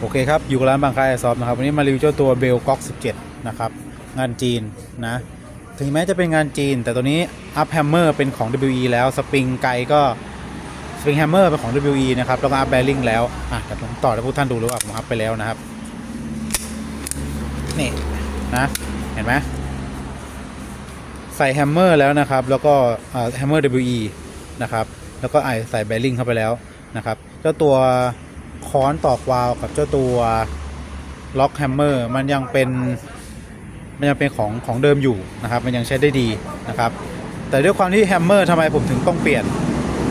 โอเคครับ อยู่กับร้านบางคายซอฟนะครับ วันนี้มารีวิวเจ้าตัวเบลก๊อก17 นะครับ งานจีนนะ ถึงแม้จะเป็นงานจีน แต่ตัวนี้อัพแฮมเมอร์เป็นของ WE แล้ว สปริงไกก็ สปริงแฮมเมอร์เป็นของ WE นะครับ แล้วก็อัพแบริ่งแล้ว อะแต่ผมต่อให้พวกท่านดูเลยว่าผมอัพไปแล้วนะครับ นี่นะ เห็นไหมใส่แฮมเมอร์แล้วนะครับ แล้วก็แฮมเมอร์ WE นะครับ แล้วก็ไอใส่แบริ่งเข้าไปแล้วนะครับ เจ้าตัว ค้อนตอกวาวกับเจ้าตัวล็อกแฮมเมอร์มันยังเป็นมันยังเป็นของของเดิมอยู่นะครับ มันยังใช้ได้ดีนะครับ แต่ด้วยความที่แฮมเมอร์ทำไมผมถึงต้องเปลี่ยน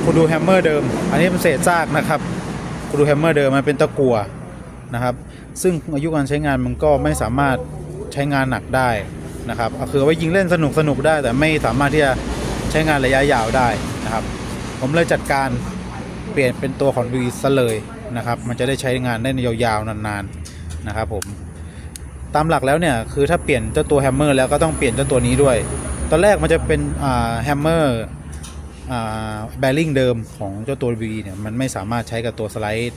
คุณดูแฮมเมอร์เดิม อันนี้เป็นเศษซากนะครับคุณดูแฮมเมอร์เดิมมันเป็นตะกั่วนะครับ ซึ่งอายุการใช้งานมันก็ไม่สามารถใช้งานหนักได้นะครับเอาคือเอาไว้ยิงเล่นสนุกสนุกได้ แต่ไม่สามารถที่จะใช้งานระยะยาวได้นะครับ ผมเลยจัดการเปลี่ยนเป็นตัวของ v ซะเลย นะครับ มันจะได้ใช้งานได้ยาวๆนานๆนะครับผมตามหลักแล้วเนี่ยคือถ้าเปลี่ยนเจ้าตัวแฮมเมอร์แล้วก็ต้องเปลี่ยนเจ้าตัวนี้ด้วย ตอนแรกมันจะเป็นแฮมเมอร์แบริ่งเดิมของเจ้าตัว V เนี่ยมันไม่สามารถใช้กับตัวสไลด์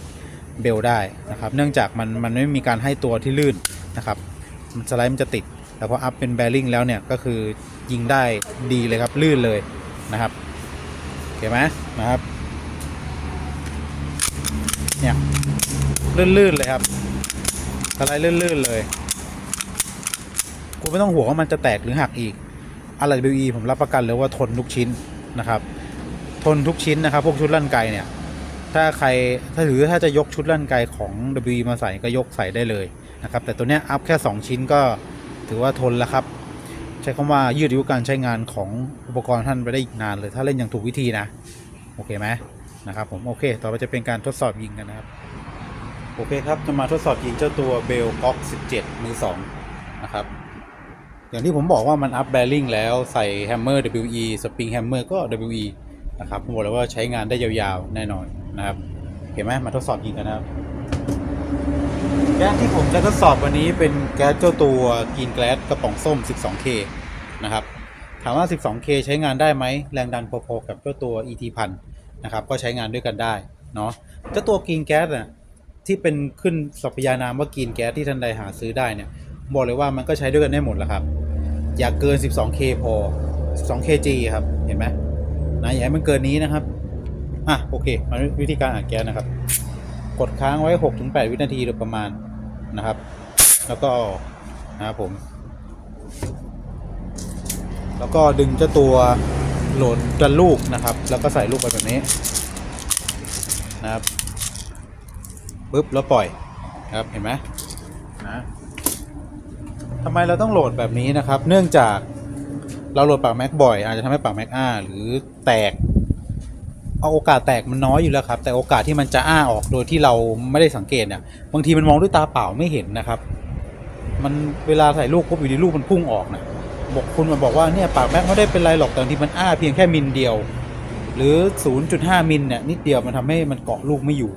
เบลได้นะครับเนื่องจากมันมันไม่มีการให้ตัวที่ลื่นนะครับมันสไลด์มันจะติดแต่พออัพเป็นแบริ่งแล้วเนี่ยก็คือยิงได้ดีเลยครับลื่นเลยนะครับโอเคไหมนะครับ เนี่ย ลื่นๆเลยครับสไลด์ลื่นๆเลยกูไม่ต้องห่วงว่ามันจะแตกหรือหักอีก อะไร WE ผมรับประกันเลยว่าทนทุกชิ้นนะครับ ทนทุกชิ้นนะครับ พวกชุดลั่นไกเนี่ย ถ้าใครถ้าถือถ้าจะยกชุดลั่นไกของ WE มาใส่ก็ยกใส่ได้เลยนะครับ แต่ตัวเนี้ยอัพแค่ 2 ชิ้นก็ถือว่าทนแล้วครับ ใช้คำว่ายืดอายุการใช้งานของอุปกรณ์ท่านไปได้อีกนานเลย ถ้าเล่นอย่างถูกวิธีนะ โอเคไหม นะครับผมโอเค ต่อไปจะเป็นการทดสอบยิงกันนะครับ โอเคครับจะมาทดสอบยิงเจ้าตัวเบลก๊อก17 มือ 2 นะครับ อย่างที่ผมบอกว่ามันอัพแบริ่งแล้วใส่แฮมเมอร์ WE สปริงแฮมเมอร์ก็ WE นะครับผมบอกเลยว่าใช้งานได้ยาวๆ แน่นอนนะครับ เห็นไหมมาทดสอบยิงกันนะครับ แก๊สที่ผมจะทดสอบวันนี้เป็นแก๊สเจ้าตัวกินแก๊สกระป๋องส้ม 12K นะครับถามว่า 12K ใช้งานได้ไหมแรงดันพอๆกับเจ้าตัว ET พัน นะครับ ก็ใช้งานด้วยกันได้เนาะเจ้าตัวกินแก๊สน่ะที่เป็นขึ้นสัพยานามว่ากินแก๊สที่ท่านใดหาซื้อได้เนี่ยบอกเลยว่ามันก็ใช้ด้วยกันได้หมดแหละครับ อย่าเกิน 12K พอ 12kg ครับเห็นไหมนะอย่าให้มันเกินนี้นะครับอะโอเคมาวิธีการอัดแก๊สนะครับ กดค้างไว้ 6-8 วินาทีโดยประมาณนะครับ แล้วก็นะครับผม แล้วก็ดึงเจ้าตัว โหลดกันลูกนะครับ แล้วก็ใส่ลูกไปแบบนี้นะครับปึ๊บแล้วปล่อยครับเห็นไหมนะทำไมเราต้องโหลดแบบนี้นะครับ เนื่องจากเราโหลดปากแม็กบ่อย อาจจะทำให้ปากแม็กอ้าหรือแตก เอาโอกาสแตกมันน้อยอยู่แล้วครับ แต่โอกาสที่มันจะอ้าออกโดยที่เราไม่ได้สังเกตเนี่ยบางทีมันมองด้วยตาเปล่าไม่เห็นนะครับ มันเวลาใส่ลูกปุ๊บอยู่ดีลูกมันพุ่งออกนะ บอกคุณมันบอกว่าเนี่ยปากแม็กไม่ได้เป็นไรหรอกแต่ที่มันอ้าเพียงแค่มิลเดียว หรือ 0.5 มิลเนี่ยนิดเดียวมันทำให้มันเกาะลูกไม่อยู่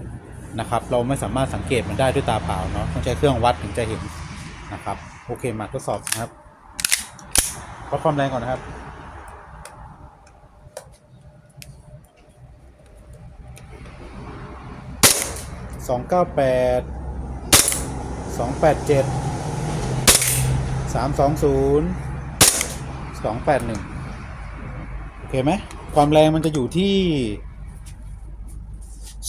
นะครับ เราไม่สามารถสังเกตมันได้ด้วยตาเปล่าเนาะต้องใช้เครื่องวัดถึงจะเห็นนะครับ โอเคมาทดสอบนะครับวัดความแรงก่อนนะครับสองเก้าแปดสองแปดเจ็ดสามสองศูนย์ สองแปดหนึ่งโอเคไหมความแรงมันจะอยู่ที่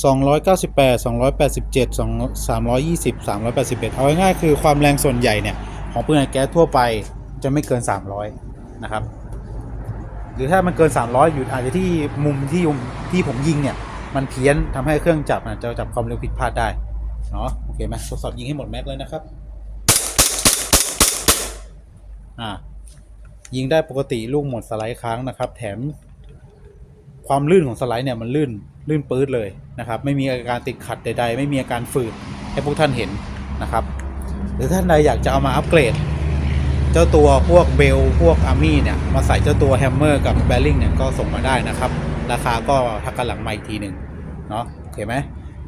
สองร้อยเก้าสิบแปดสองร้อยแปดสิบเจ็ดสองสามร้อยยี่สิบสามร้อยแปดสิบเอ็ดเอาง่ายๆคือความแรงส่วนใหญ่เนี่ย ของปืนแก๊สทั่วไปจะไม่เกินสามร้อยนะครับ หรือถ้ามันเกิน300อยู่อาจจะที่มุมที่ที่ผมยิงเนี่ย มันเพี้ยนทำให้เครื่องจับอาจจะจับความเร็วผิดพลาดได้เนาะโอเคไหมทดสอบยิงให้หมดแม็กเลยนะครับ อ่า ยิงได้ปกติลูกหมดสไลด์ค้างนะครับ แถม ความลื่นของสไลด์เนี่ยมันลื่นลื่นปื๊ดเลยนะครับ ไม่มีอาการติดขัดใด ๆ ไม่มีอาการฝืดให้พวกท่านเห็นนะครับ หรือท่านใดอยากจะเอามาอัปเกรด เจ้าตัวพวกเบลพวกอาร์มี่เนี่ยมาใส่เจ้าตัวแฮมเมอร์กับแบริ่งเนี่ยก็ส่งมาได้นะครับ ราคาก็ทักกันหลังมาอีกทีหนึ่งเนาะโอเคไหม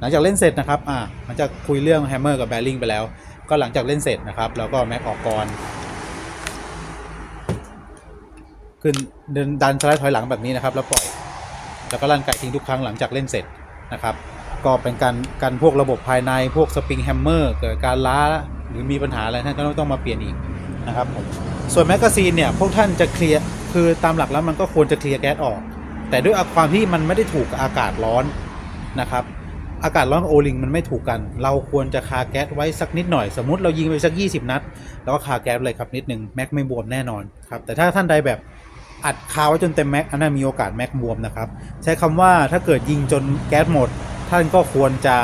หลังจากเล่นเสร็จนะครับอ่าหลังจากคุยเรื่องแฮมเมอร์กับแบริ่งไปแล้ว ก็หลังจากเล่นเสร็จนะครับ แล้วก็แม็กออกก่อน ขึ้นเดินดันสไลด์ถอยหลังแบบนี้นะครับ แล้วปล่อย แล้วก็ลั่นไกทิ้งทุกครั้งหลังจากเล่นเสร็จนะครับ ก็เป็นการกันพวกระบบภายในพวกสปริงแฮมเมอร์เกิดการล้าหรือมีปัญหาอะไรท่านก็ต้องมาเปลี่ยนอีกนะครับผมส่วนแมกกาซีนเนี่ยพวกท่านจะเคลียร์คือตามหลักแล้วมันก็ควรจะเคลียร์แก๊สออก แต่ด้วยความที่มันไม่ได้ถูกอากาศร้อนนะครับอากาศร้อนโอลิงมันไม่ถูกกัน เราควรจะคาแก๊สไว้สักนิดหน่อย สมมติเรายิงไปสัก 20 นัด แล้วก็คาแก๊สเลยครับนิดนึงแม็กไม่บวมแน่นอนครับ แต่ถ้าท่านใดแบบ อัดคาไว้จนเต็มแม็กอันนั้นมีโอกาสแม็กบวมนะครับ ใช้คำว่าถ้าเกิดยิงจนแก๊สหมด ท่านก็ควรจะ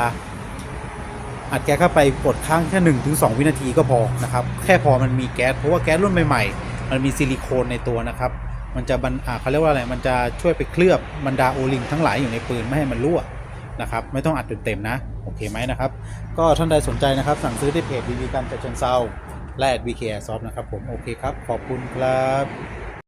อัดแก๊สเข้าไปกดค้างแค่หนึ่งถึงสองวินาทีก็พอนะครับ แค่พอมันมีแก๊สเพราะว่าแก๊สรุ่นใหม่ๆ มันมีซิลิโคนในตัวนะครับ มันจะบันอ่าเขาเรียกว่าอะไรมันจะช่วยไปเคลือบบรรดาโอลิงทั้งหลายอยู่ในปืนไม่ให้มันรั่วนะครับไม่ต้องอัดจนเต็มนะโอเคไหมนะครับ ก็ท่านใดสนใจนะครับ สั่งซื้อที่เพจบีบีกันจัดเชิงเซาและ BK Airsoft นะครับผมโอเคครับขอบคุณครับ